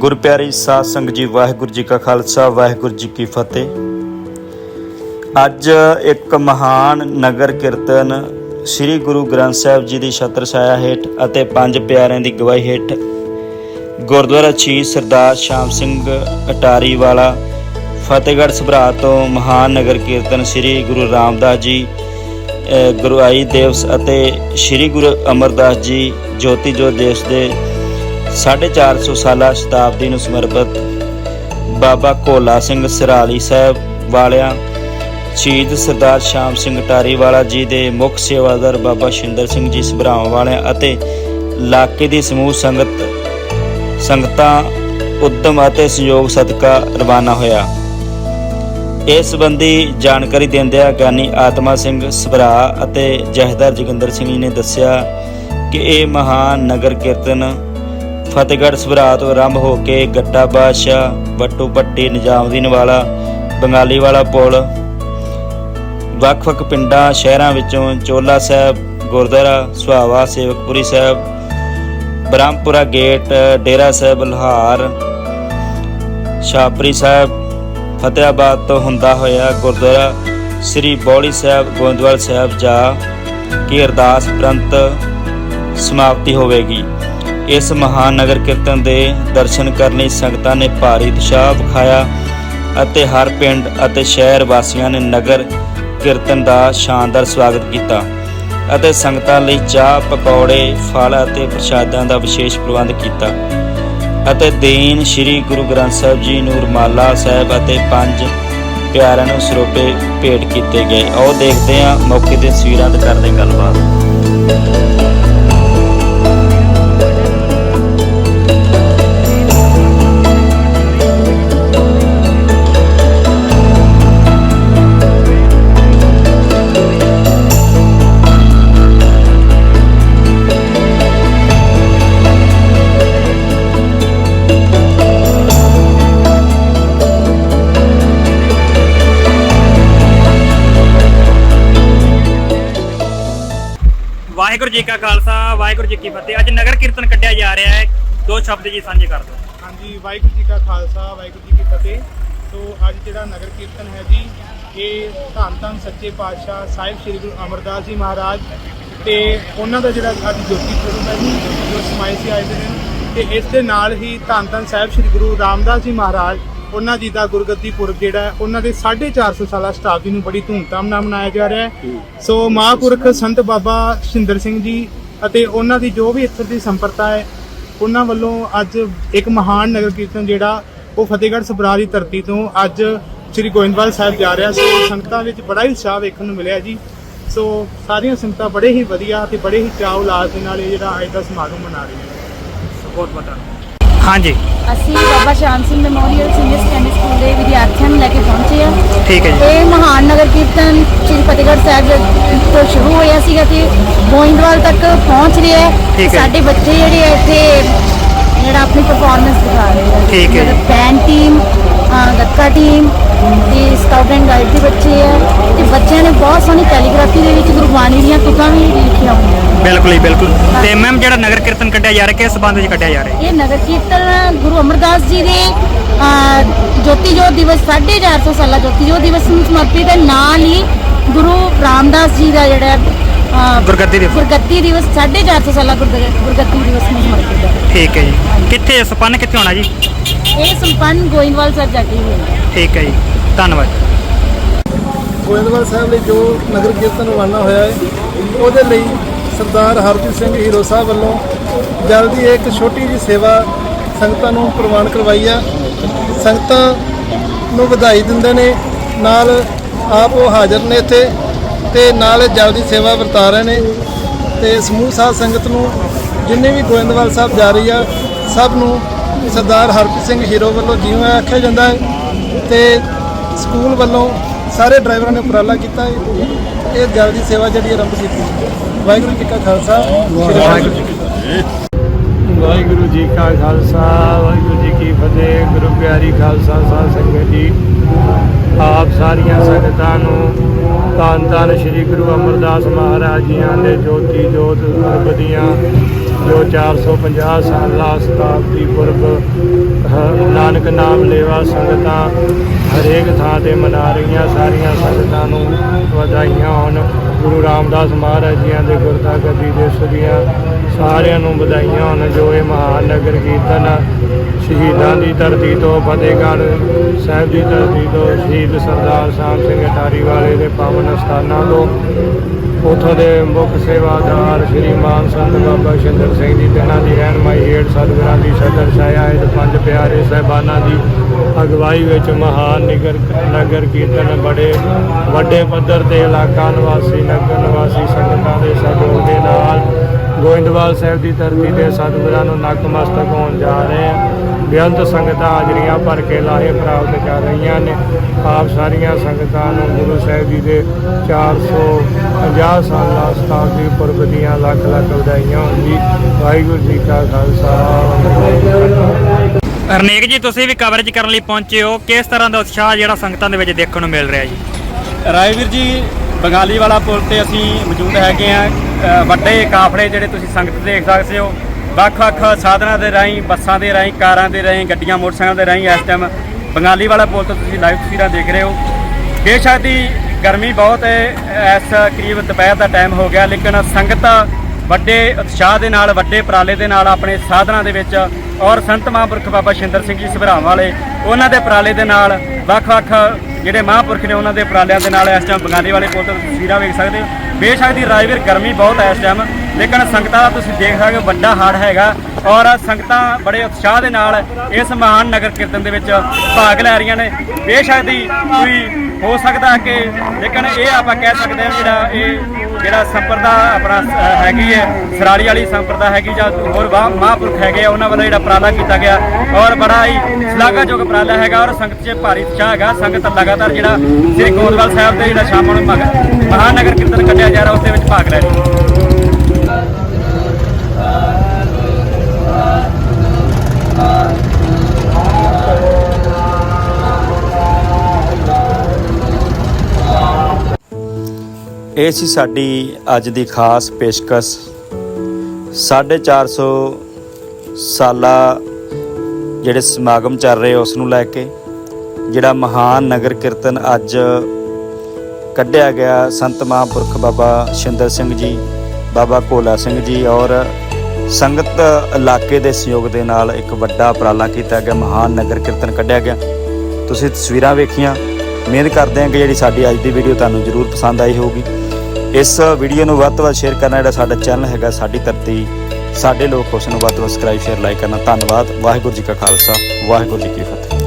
ਗੁਰਪਿਆਰੀ ਸਾਧ ਸੰਗਤ ਜੀ, ਵਾਹਿਗੁਰੂ ਜੀ ਕਾ ਖਾਲਸਾ, ਵਾਹਿਗੁਰੂ ਜੀ ਕੀ ਫਤਿਹ। ਅੱਜ ਇੱਕ ਮਹਾਨ ਨਗਰ ਕੀਰਤਨ ਸ੍ਰੀ ਗੁਰੂ ਗ੍ਰੰਥ ਸਾਹਿਬ ਜੀ ਦੀ ਛਤਰ ਛਾਇਆ ਹੇਠ ਅਤੇ ਪੰਜ ਪਿਆਰਿਆਂ ਦੀ ਗਵਾਹੀ ਹੇਠ ਗੁਰਦੁਆਰਾ ਛੀ ਸਰਦਾਰ ਸ਼ਾਮ ਸਿੰਘ ਅਟਾਰੀ ਵਾਲਾ ਫਤਿਹਗੜ੍ਹ ਸਭਰਾ ਤੋਂ ਮਹਾਨ ਨਗਰ ਕੀਰਤਨ ਸ੍ਰੀ ਗੁਰੂ ਰਾਮਦਾਸ ਜੀ ਗੁਰੂ ਆਈ ਦੇਵਸ ਅਤੇ ਸ੍ਰੀ ਗੁਰੂ ਅਮਰਦਾਸ ਜੀ, ਜੋਤੀ ਜੋਤ ਦੇਸ਼ ਦੇ 450 ਸਾਲਾ ਸ਼ਤਾਬਦੀ ਨੂੰ ਸਮਰਪਿਤ ਬਾਬਾ ਕੋਲਾ ਸਿੰਘ ਸਰਾਲੀ ਸਾਹਿਬ ਵਾਲਿਆਂ, ਸ਼ਹੀਦ ਸਰਦਾਰ ਸ਼ਾਮ ਸਿੰਘ ਟਾਰੀਵਾਲਾ ਜੀ ਦੇ ਮੁੱਖ ਸੇਵਾਦਾਰ ਬਾਬਾ ਸ਼ਿੰਦਰ ਸਿੰਘ ਜੀ ਸਭਰਾਵਾਂ ਵਾਲਿਆਂ ਅਤੇ ਇਲਾਕੇ ਦੀ ਸਮੂਹ ਸੰਗਤ, ਸੰਗਤਾਂ ਉਦਮ ਅਤੇ ਸਹਿਯੋਗ ਸਦਕਾ ਰਵਾਨਾ ਹੋਇਆ। ਇਸ ਸੰਬੰਧੀ ਜਾਣਕਾਰੀ ਦਿੰਦਿਆਂ ਗਿਆਨੀ ਆਤਮਾ ਸਿੰਘ ਸਭਰਾ ਅਤੇ ਜਹਦਰ ਜੋਗਿੰਦਰ ਸਿੰਘ ਜੀ ਨੇ ਦੱਸਿਆ ਕਿ ਇਹ ਮਹਾਨ ਨਗਰ ਕੀਰਤਨ ਫਤਿਹਗੜ੍ਹ ਸਭਰਾ ਤੋਂ ਆਰੰਭ ਹੋ ਕੇ ਗੱਟਾ ਬਾਦਸ਼ਾਹ ਬੱਟੂ ਪੱਟੀ ਨਿਜ਼ਾਮਦੀਨ ਵਾਲਾ, ਬੰਗਾਲੀ ਵਾਲਾ ਪੁਲ ਵੱਖ-ਵੱਖ ਪਿੰਡਾਂ, ਸ਼ਹਿਰਾਂ ਵਿੱਚੋਂ ਚੋਲਾ ਸਾਹਿਬ, ਗੁਰਦੁਆਰਾ, ਸੁਹਾਵਾ ਸੇਵਕਪੁਰੀ ਸਾਹਿਬ, ਬ੍ਰਹਮਪੁਰਾ ਗੇਟ, ਡੇਰਾ ਸਾਹਿਬ, ਲੋਹਾਰ ਸ਼ਾਪਰੀ ਸਾਹਿਬ ਫਤਿਆਬਾਦ ਤੋਂ ਹੁੰਦਾ ਹੋਇਆ ਗੁਰਦੁਆਰਾ, ਸ੍ਰੀ ਬੌਲੀ ਸਾਹਿਬ, ਗੋਇੰਦਵਾਲ ਸਾਹਿਬ ਜਾ ਕੇ ਅਰਦਾਸ ਪ੍ਰੰਤ ਸਮਾਪਤੀ ਹੋਵੇਗੀ। ਇਸ ਮਹਾਨ ਨਗਰ ਕੀਰਤਨ ਦੇ ਦਰਸ਼ਨ ਕਰਨ ਲਈ ਸੰਗਤਾਂ ਨੇ ਭਾਰੀ ਉਤਸ਼ਾਹ ਵਿਖਾਇਆ ਅਤੇ ਹਰ ਪਿੰਡ ਅਤੇ ਸ਼ਹਿਰ ਵਾਸੀਆਂ ਨੇ ਨਗਰ ਕੀਰਤਨ ਦਾ ਸ਼ਾਨਦਾਰ ਸਵਾਗਤ ਕੀਤਾ ਅਤੇ ਸੰਗਤਾਂ ਲਈ ਚਾਹ, ਪਕੌੜੇ, ਫਲ ਅਤੇ ਪ੍ਰਸ਼ਾਦਾਂ ਦਾ ਵਿਸ਼ੇਸ਼ ਪ੍ਰਬੰਧ ਕੀਤਾ ਅਤੇ ਦੀਨ ਸ੍ਰੀ ਗੁਰੂ ਗ੍ਰੰਥ ਸਾਹਿਬ ਜੀ ਨੂੰ ਰਮਾਲਾ ਸਾਹਿਬ ਅਤੇ ਪੰਜ ਪਿਆਰਿਆਂ ਨੂੰ ਸਰੋਪੇ ਭੇਟ ਕੀਤੇ ਗਏ। ਆਓ ਦੇਖਦੇ ਹਾਂ ਮੌਕੇ ਦੇ ਤਸਵੀਰਾਂ ਤੇ ਕਰਦੇ ਗੱਲਬਾਤ। ਜੀ ਕਾ ਖਾਲਸਾ, ਵਾਹਿਗੁਰੂ ਜੀ ਕੀ ਫਤਿਹ। ਅੱਜ ਨਗਰ ਕੀਰਤਨ ਕੱਢਿਆ ਜਾ ਰਿਹਾ ਹੈ। ਦੋ ਸ਼ਬਦ ਜੀ ਸਾਂਝੇ ਕਰ ਦਿਓ। ਹਾਂਜੀ, ਵਾਹਿਗੁਰੂ ਜੀ ਕਾ ਖਾਲਸਾ, ਵਾਹਿਗੁਰੂ ਜੀ ਕੀ ਫਤਿਹ। ਸੋ ਅੱਜ ਜਿਹੜਾ ਨਗਰ ਕੀਰਤਨ ਹੈ ਜੀ, ਇਹ ਧੰਨ ਧੰਨ ਸੱਚੇ ਪਾਤਸ਼ਾਹ ਸਾਹਿਬ ਸ੍ਰੀ ਗੁਰੂ ਅਮਰਦਾਸ ਜੀ ਮਹਾਰਾਜ ਤੇ ਉਹਨਾਂ ਦਾ ਜਿਹੜਾ ਅੱਜ ਜੋਤੀ ਸਰੂਪ ਹੈ ਜੀ, ਜੋ ਸਮਾਏ ਸੀ ਆਏ ਦੇ ਤੇ ਇਸ ਦੇ ਨਾਲ ਹੀ ਧੰਨ ਧੰਨ ਸਾਹਿਬ ਸ੍ਰੀ ਗੁਰੂ ਰਾਮਦਾਸ ਜੀ ਮਹਾਰਾਜ ਉਹਨਾਂ ਜੀ ਦਾ ਗੁਰਗੱਦੀ ਪੁਰਬ ਜਿਹੜਾ ਹੈ ਉਹਨਾਂ ਦੇ 450 ਸਾਲਾ ਸ਼ਤਾਬਦੀ ਨੂੰ ਬੜੀ ਧੂਮਧਾਮ ਨਾਲ ਮਨਾਇਆ ਜਾ ਰਿਹਾ ਹੈ। ਸੋ ਮਹਾਂਪੁਰਖ ਸੰਤ ਬਾਬਾ ਸ਼ਿੰਦਰ ਸਿੰਘ ਜੀ ਅਤੇ ਉਹਨਾਂ ਦੀ ਜੋ ਵੀ ਇੱਥੇ ਦੀ ਸੰਪਰਦਾ ਹੈ ਉਹਨਾਂ ਵੱਲੋਂ ਅੱਜ ਇੱਕ ਮਹਾਨ ਨਗਰ ਕੀਰਤਨ ਜਿਹੜਾ ਉਹ ਫਤਿਹਗੜ੍ਹ ਸਭਰਾ ਦੀ ਧਰਤੀ ਤੋਂ ਅੱਜ ਸ੍ਰੀ ਗੋਇੰਦਵਾਲ ਸਾਹਿਬ ਜਾ ਰਿਹਾ ਸੋ ਸੰਗਤਾਂ ਵਿੱਚ ਬੜਾ ਹੀ ਉਤਸ਼ਾਹ ਵੇਖਣ ਨੂੰ ਮਿਲਿਆ ਜੀ। ਸੋ ਸਾਰੀਆਂ ਸੰਗਤਾਂ ਬੜੇ ਹੀ ਵਧੀਆ ਤੇ ਬੜੇ ਹੀ ਚਾਅ ਉਲਾਸ ਦੇ ਨਾਲ ਇਹ ਜਿਹੜਾ ਅੱਜ ਦਾ ਸਮਾਗਮ ਮਨਾ ਰਹੀਆਂ ਬਹੁਤ ਬਤਾ ਹਾਂਜੀ। ਅਸੀਂ Baba Sham Singh memorial senior secondary school ਦੇ ਵਿਦਿਆਰਥੀਆਂ ਨੂੰ ਲੈ ਕੇ ਪਹੁੰਚੇ ਹਾਂ। ਠੀਕ ਹੈ ਜੀ। ਇਹ ਮਹਾਨ ਨਗਰ ਕੀਰਤਨ ਸ਼੍ਰੀ ਫਤਿਹਗੜ੍ਹ ਸਾਹਿਬ ਤੋਂ ਸ਼ੁਰੂ ਹੋਇਆ ਸੀਗਾ ਤੇ ਗੋਇੰਦਵਾਲ ਤੱਕ ਪਹੁੰਚ ਰਿਹਾ ਹੈ। ਠੀਕ ਹੈ। ਸਾਡੇ ਬੱਚੇ ਜਿਹੜੇ ਆ ਇੱਥੇ ਜਿਹੜਾ ਆਪਣੀ ਪਰਫਾਰਮੈਂਸ ਦਿਖਾ ਰਹੇ ਆ। ਠੀਕ ਹੈ। ਬੈਂਡ ਟੀਮ ਗੱਤਕਾ ਟੀਮ ਤੇ ਸਕਾਊਟ ਐਂਡ ਗਾਈਡ ਦੇ ਬੱਚੇ ਆ। ਤੇ ਬੱਚਿਆਂ ਨੇ ਬਹੁਤ ਸੋਹਣੀ ਕੈਲੀਗ੍ਰਾਫੀ ਦੇ ਵਿੱਚ ਗੁਰਬਾਣੀ ਦੀਆਂ ਤੁਕਾਂ ਵੀ ਲਿਖੀਆਂ ਹੋਈਆਂ। ਬਿਲਕੁਲ ਹੀ ਬਿਲਕੁਲ। ਤੇ ਮੈਮ ਜਿਹੜਾ ਨਗਰ ਕੀਰਤਨ ਕੱਢਿਆ ਜਾ ਰਿਹਾ ਕਿਸ ਸਬੰਧ ਵਿੱਚ ਕੱਢਿਆ ਜਾ ਰਿਹਾ ਇਹ ਨਗਰ ਕੀਰਤਨ ਗੁਰੂ ਅਮਰਦਾਸ ਜੀ ਦੇ ਅਹ, ਜੋਤੀ ਜੋਤ ਦਿਵਸ 450 ਸਾਲਾ ਜੋਤੀ ਜੋਤ ਦਿਵਸ ਨੂੰ ਸਮਰਪਿਤ ਹੈ। ਨਾਲ ਹੀ ਗੁਰੂ ਰਾਮਦਾਸ ਜੀ ਦਾ ਜਿਹੜਾ ਅਹ, ਗੁਰਗੱਦੀ ਦਿਵਸ। ਗੁਰਗੱਦੀ ਦਿਵਸ 450 ਸਾਲਾ ਗੁਰਦ- ਗੁਰਗੱਦੀ ਦਿਵਸ ਨੂੰ ਸਮਰਪਿਤ ਹੈ। ਠੀਕ ਹੈ ਜੀ। ਕਿੱਥੇ ਸਪੰਨ ਕਿੱਥੇ ਹੋਣਾ ਜੀ? ਇਹ ਸੰਪੰਨ ਗੋਇੰਦਵਾਲ ਸਾਹਿਬ ਜਾ ਕੇ ਹੀ ਹੋਇਆ ਠੀਕ ਹੈ ਜੀ। ਧੰਨਵਾਦ। ਗੋਇੰਦਵਾਲ ਸਾਹਿਬ ਲਈ ਜੋ ਨਗਰ ਕੀਰਤਨ ਰਵਾਨਾ ਹੋਇਆ ਹੈ ਉਹਦੇ ਲਈ ਸਰਦਾਰ ਹਰਪ੍ਰੀਤ ਸਿੰਘ ਹੀਰੋ ਸਾਹਿਬ ਵੱਲੋਂ ਜਲਦੀ ਇੱਕ ਛੋਟੀ ਜਿਹੀ ਸੇਵਾ ਸੰਗਤਾਂ ਨੂੰ ਪ੍ਰਵਾਨ ਕਰਵਾਈ ਆ। ਸੰਗਤਾਂ ਨੂੰ ਵਧਾਈ ਦਿੰਦੇ ਨੇ, ਨਾਲ ਆਪ ਉਹ ਹਾਜ਼ਰ ਨੇ ਇੱਥੇ ਤੇ ਨਾਲ ਜਲਦੀ ਸੇਵਾ ਵਰਤਾ ਰਹੇ ਨੇ ਤੇ ਸਮੂਹ ਸਾਧ ਸੰਗਤ ਨੂੰ ਜਿੰਨੇ ਵੀ ਗੋਇੰਦਵਾਲ ਸਾਹਿਬ ਜਾ ਰਹੀ ਆ, ਸਭ ਨੂੰ ਸਰਦਾਰ ਹਰਪ੍ਰੀਤ ਸਿੰਘ ਹੀਰੋ ਵੱਲੋਂ ਜਿਉਂ ਆਖਿਆ ਜਾਂਦਾ ਹੈ ਤੇ ਸਕੂਲ ਵੱਲੋਂ ਸਾਰੇ ਡਰਾਈਵਰਾਂ ਨੇ ਉਪਰਾਲਾ ਕੀਤਾ ਹੈ। ਇਹ ਜਲਦੀ ਸੇਵਾ ਜਿਹੜੀ ਆਰੰਭ ਕੀਤੀ। ਵਾਹਿਗੁਰੂ ਜੀ ਕਾ ਖਾਲਸਾ ਵਾਹਿਗੁਰੂ ਜੀ ਕੀ ਫਤਿਹ। ਵਾਹਿਗੁਰੂ ਜੀ ਕਾ ਖਾਲਸਾ, ਵਾਹਿਗੁਰੂ ਜੀ ਕੀ ਫਤਿਹ, ਗੁਰੂ ਪਿਆਰੀ ਖਾਲਸਾ ਸਾਧ ਸੰਗਤ ਜੀ। ਆਪ ਸਾਰੀਆਂ ਸੰਗਤਾਂ ਨੂੰ ਧੰਨ ਧੰਨ ਸ੍ਰੀ ਗੁਰੂ ਅਮਰਦਾਸ ਮਹਾਰਾਜ ਜੀਆਂ ਦੇ ਜੋਤੀ ਜੋਤ ਗੁਰਬਦੀਆਂ ਜੋ 450 ਸਾਲਾ ਸ਼ਤਾਬਦੀ ਪੁਰਬ, ਹ- ਨਾਨਕ ਨਾਮ ਲੇਵਾ ਸੰਗਤਾਂ ਹਰੇਕ ਥਾਂ ਤੇ ਮਨਾ ਰਹੀਆਂ, ਸਾਰੀਆਂ ਸੰਗਤਾਂ ਨੂੰ ਵਧਾਈਆਂ ਹੋਣ। ਗੁਰੂ ਰਾਮਦਾਸ ਮਹਾਰਾਜ ਜੀਆਂ ਦੇ ਗੁਰਤਾ ਗੱਦੀ ਦੇ ਸੁਦੀਆਂ ਸਾਰਿਆਂ ਨੂੰ ਵਧਾਈਆਂ ਹੋਣ, ਜੋ ਇਹ ਮਹਾਨ ਨਗਰ ਕੀਰਤਨ ਸ਼ਹੀਦਾਂ ਦੀ ਧਰਤੀ ਤੋਂ, ਫਤਿਹਗੜ੍ਹ ਸਾਹਿਬ ਦੀ ਧਰਤੀ ਤੋਂ, ਸ਼ਹੀਦ ਸਰਦਾਰ ਸਾਹਿਬ ਸਿੰਘ ਅਟਾਰੀ ਵਾਲੇ ਦੇ ਪਾਵਨ ਸਥਾਨਾਂ ਤੋਂ ਉਥੋਂ ਦੇ ਮੁੱਖ ਸੇਵਾਦਾਰ ਸ਼੍ਰੀ ਮਾਨ ਸੰਤ ਬਾਬਾ ਸ਼ਿੰਦਰ ਸਿੰਘ ਜੀ, ਤਿੰਨਾਂ ਇਹਨਾਂ ਦੀ ਰਹਿਨਮਾਈ ਹੇਠ ਸਤਿਗੁਰਾਂ ਦੀ ਸਦਰ ਛਾਇਆ ਹੈ ਪੰਜ ਪਿਆਰੇ ਸਹਿਬਾਨਾਂ ਦੀ ਅਗਵਾਈ ਵਿੱਚ ਮਹਾਨ ਨਿਗਰ ਨਗਰ ਕੀਰਤਨ ਬੜੇ ਵੱਡੇ ਪੱਧਰ ਤੇ ਇਲਾਕਾ ਨਿਵਾਸੀ, ਨਗਰ ਨਿਵਾਸੀ ਸੰਗਤਾਂ ਦੇ ਸਹਿਯੋਗ ਦੇ ਨਾਲ ਗੋਇੰਦਵਾਲ ਸਾਹਿਬ ਦੀ ਧਰਤੀ ਤੇ ਸਤਿਗੁਰਾਂ ਨੂੰ ਨਤਮਸਤਕ ਹੋਣ ਜਾ ਰਹੇ ਆ। ਬੇਅੰਤ ਸੰਗਤਾਂ ਹਾਜ਼ਰੀਆਂ ਭਰ ਕੇ ਲਾਹੇ ਪ੍ਰਾਪਤ ਕਰ ਰਹੀਆਂ ਨੇ ਆਪ ਸਾਰੀਆਂ ਸੰਗਤਾਂ ਨੂੰ ਗੁਰੂ ਸਾਹਿਬ ਜੀ ਦੇ 450 ਸਾਲਾ ਸ਼ਤਾਬਦੀ ਪੁਰਬ ਦੀਆਂ ਲੱਖ ਲੱਖ ਵਧਾਈਆਂ ਹੋਣ ਜੀ। ਵਾਹਿਗੁਰੂ ਜੀ ਕਾ ਖਾਲਸਾ ਵਾਹਿਗੁਰੂ ਜੀ ਕੀ ਫਤਿਹ। ਹਰਨੇਕ ਜੀ ਤੁਸੀਂ ਵੀ ਕਵਰੇਜ ਕਰਨ ਲਈ ਪਹੁੰਚੇ ਹੋ। ਕਿਸ ਤਰ੍ਹਾਂ ਦਾ ਉਤਸ਼ਾਹ ਜਿਹੜਾ ਸੰਗਤਾਂ ਦੇ ਵਿੱਚ ਦੇਖਣ ਨੂੰ ਮਿਲ ਰਿਹਾ ਜੀ? ਰਾਏਵੀਰ ਜੀ ਬੰਗਾਲੀ ਵਾਲਾ ਪੁਲ ਤੇ ਅਸੀਂ ਮੌਜੂਦ ਹੈਗੇ ਆ ਵੱਡੇ ਕਾਫਲੇ ਜਿਹੜੇ ਤੁਸੀਂ ਸੰਗਤ ਦੇਖ ਸਕਦੇ ਹੋ ਵੱਖ-ਵੱਖ ਸਾਧਨਾਂ ਦੇ ਰਾਹੀਂ, ਬੱਸਾਂ ਦੇ ਰਾਹੀਂ, ਕਾਰਾਂ ਦੇ ਰਾਹੀਂ, ਗੱਡੀਆਂ, ਮੋਟਰਸਾਈਕਲ ਦੇ ਰਾਹੀਂ ਇਸ ਟਾਈਮ ਬੰਗਾਲੀ ਵਾਲਾ ਪੁਲ ਤੋਂ ਤੁਸੀਂ ਲਾਈਵ ਤਸਵੀਰਾਂ ਦੇਖ ਰਹੇ ਹੋ। ਬੇਸ਼ੱਕ ਦੀ ਗਰਮੀ ਬਹੁਤ ਹੈ, ਇਸ ਕਰੀਬ ਦੁਪਹਿਰ ਦਾ ਟਾਈਮ ਹੋ ਗਿਆ, ਲੇਕਿਨ ਸੰਗਤਾਂ ਵੱਡੇ ਉਤਸ਼ਾਹ ਦੇ ਨਾਲ, ਵੱਡੇ ਉਪਰਾਲੇ ਦੇ ਨਾਲ ਆਪਣੇ ਸਾਧਨਾਂ ਦੇ ਵਿੱਚ ਔਰ ਸੰਤ ਮਹਾਂਪੁਰਖ ਬਾਬਾ ਸ਼ਿੰਦਰ ਸਿੰਘ ਜੀ ਸਭਰਾਵਾਂ ਵਾਲੇ ਉਹਨਾਂ ਦੇ ਉਪਰਾਲੇ ਦੇ ਨਾਲ ਵੱਖ-ਵੱਖ ਜਿਹੜੇ ਮਹਾਂਪੁਰਖ ਨੇ ਉਹਨਾਂ ਦੇ ਉਪਰਾਲਿਆਂ ਦੇ ਨਾਲ ਇਸ ਟਾਈਮ ਬੰਗਾਲੀ ਵਾਲੇ ਪੁਲ ਤੋਂ ਤਸਵੀਰਾਂ ਵੇਖ ਸਕਦੇ ਹੋ। ਬੇਸ਼ੱਕ ਦੀ ਰਾਜਵੀਰ ਗਰਮੀ ਬਹੁਤ ਹੈ ਇਸ ਟਾਈਮ ਲੇਕਿਨ ਸੰਗਤਾਂ ਦਾ ਤੁਸੀਂ ਦੇਖ ਸਕਦੇ ਹੋ, ਵੱਡਾ ਹਾੜ ਹੈਗਾ ਔਰ ਸੰਗਤਾਂ ਬੜੇ ਉਤਸ਼ਾਹ ਦੇ ਨਾਲ ਇਸ ਮਹਾਨ ਨਗਰ ਕੀਰਤਨ ਦੇ ਵਿੱਚ ਭਾਗ ਲੈ ਰਹੀਆਂ ਨੇ। ਬੇਸ਼ੱਕ ਦੀ ਕੋਈ ਹੋ ਸਕਦਾ ਕਿ, ਲੇਕਿਨ ਇਹ ਆਪਾਂ ਕਹਿ ਸਕਦੇ ਹਾਂ ਜਿਹੜਾ ਇਹ ਜਿਹੜਾ ਸੰਪਰਦਾ ਆਪਣਾ ਹੈਗੀ ਹੈ, ਸਰਾਲੀ ਵਾਲੀ ਸੰਪਰਦਾ ਹੈਗੀ ਜਾਂ ਹੋਰ ਵਾਹ ਮਹਾਂਪੁਰਖ ਹੈਗੇ ਆ, ਉਹਨਾਂ ਵੱਲੋਂ ਜਿਹੜਾ ਉਪਰਾਲਾ ਕੀਤਾ ਗਿਆ ਔਰ ਬੜਾ ਹੀ ਸ਼ਲਾਘਾਯੋਗ ਉਪਰਾਲਾ ਹੈਗਾ ਔਰ ਸੰਗਤ 'ਚ ਭਾਰੀ ਉਤਸ਼ਾਹ ਹੈਗਾ। ਸੰਗਤ ਲਗਾਤਾਰ ਜਿਹੜਾ ਸ੍ਰੀ ਗੋਦਵਾਲ ਸਾਹਿਬ ਦੇ ਜਿਹੜਾ ਸ਼ਾਮਾਂ ਨੂੰ ਮਗ- ਮਹਾਨਗਰ ਕੀਰਤਨ ਕੱਢਿਆ ਜਾ ਰਿਹਾ, ਉਸ ਦੇ ਵਿੱਚ ਭਾਗ ਲੈ ਰਹੀ ਹੈ। ਇਹ ਸੀ ਸਾਡੀ ਅੱਜ ਦੀ ਖਾਸ ਪੇਸ਼ਕਸ਼। 450 ਸਾਲਾ ਜਿਹੜੇ ਸਮਾਗਮ ਚੱਲ ਰਹੇ ਉਸ ਨੂੰ ਲੈ ਕੇ ਜਿਹੜਾ ਮਹਾਨ ਨਗਰ ਕੀਰਤਨ ਅੱਜ ਕੱਢਿਆ ਗਿਆ, ਸੰਤ ਮਹਾਂਪੁਰਖ ਬਾਬਾ ਸ਼ਿੰਦਰ ਸਿੰਘ ਜੀ, ਬਾਬਾ ਕੋਲਾ ਸਿੰਘ ਜੀ ਔਰ ਸੰਗਤ ਇਲਾਕੇ ਦੇ ਸਹਿਯੋਗ ਦੇ ਨਾਲ ਇੱਕ ਵੱਡਾ ਉਪਰਾਲਾ ਕੀਤਾ ਗਿਆ, ਮਹਾਨ ਨਗਰ ਕੀਰਤਨ ਕੱਢਿਆ ਗਿਆ। ਤੁਸੀਂ ਤਸਵੀਰਾਂ ਵੇਖੀਆਂ, ਉਮੀਦ ਕਰਦੇ ਹਾਂ ਕਿ ਜਿਹੜੀ ਸਾਡੀ ਅੱਜ ਦੀ ਵੀਡੀਓ ਤੁਹਾਨੂੰ ਜ਼ਰੂਰ ਪਸੰਦ ਆਈ ਹੋਊਗੀ। ਇਸ ਵੀਡੀਓ ਨੂੰ ਵੱਧ ਤੋਂ ਵੱਧ ਸ਼ੇਅਰ ਕਰਨਾ ਜਿਹੜਾ ਸਾਡਾ ਚੈਨਲ ਹੈਗਾ, ਸਾਡੀ ਧਰਤੀ, ਸਾਡੇ ਲੋਕ ਉਸ ਨੂੰ ਵੱਧ ਤੋਂ ਵੱਧ ਸਬਸਕ੍ਰਾਈਬ ਸ਼ੇਅਰ ਲਾਈਕ ਕਰਨਾ। ਧੰਨਵਾਦ। ਵਾਹਿਗੁਰੂ ਜੀ ਕਾ ਖਾਲਸਾ। ਵਾਹਿਗੁਰੂ ਜੀ ਕੀ ਫਤਿਹ।